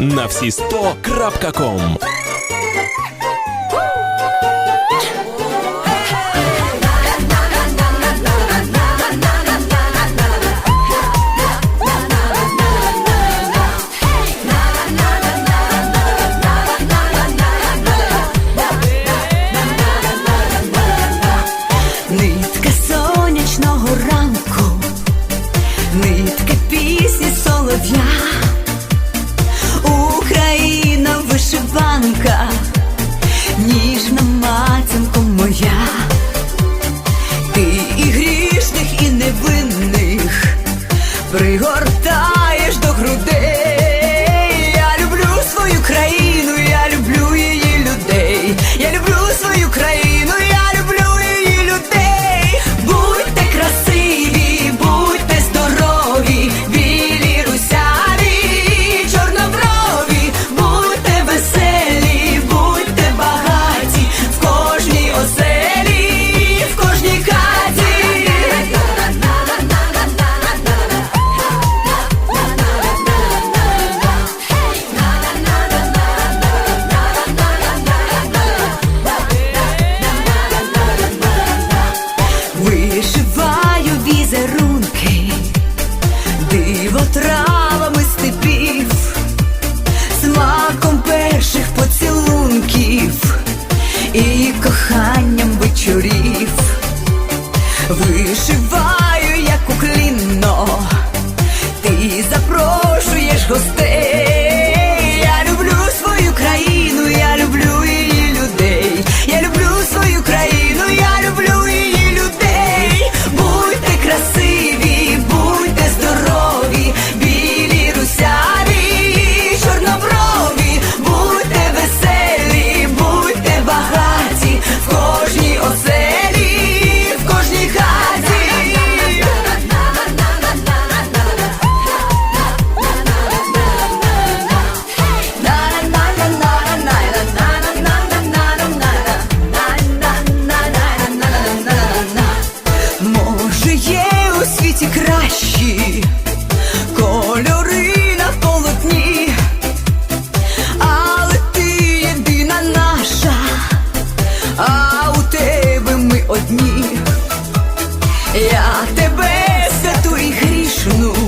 на всі 100.com Нитка сонячного ранку, нитка пісні солов'я. пригор. Costa душі, кольори на полотні, але ти єдина наша, а у тебе ми одні, я тебе святу і грішну.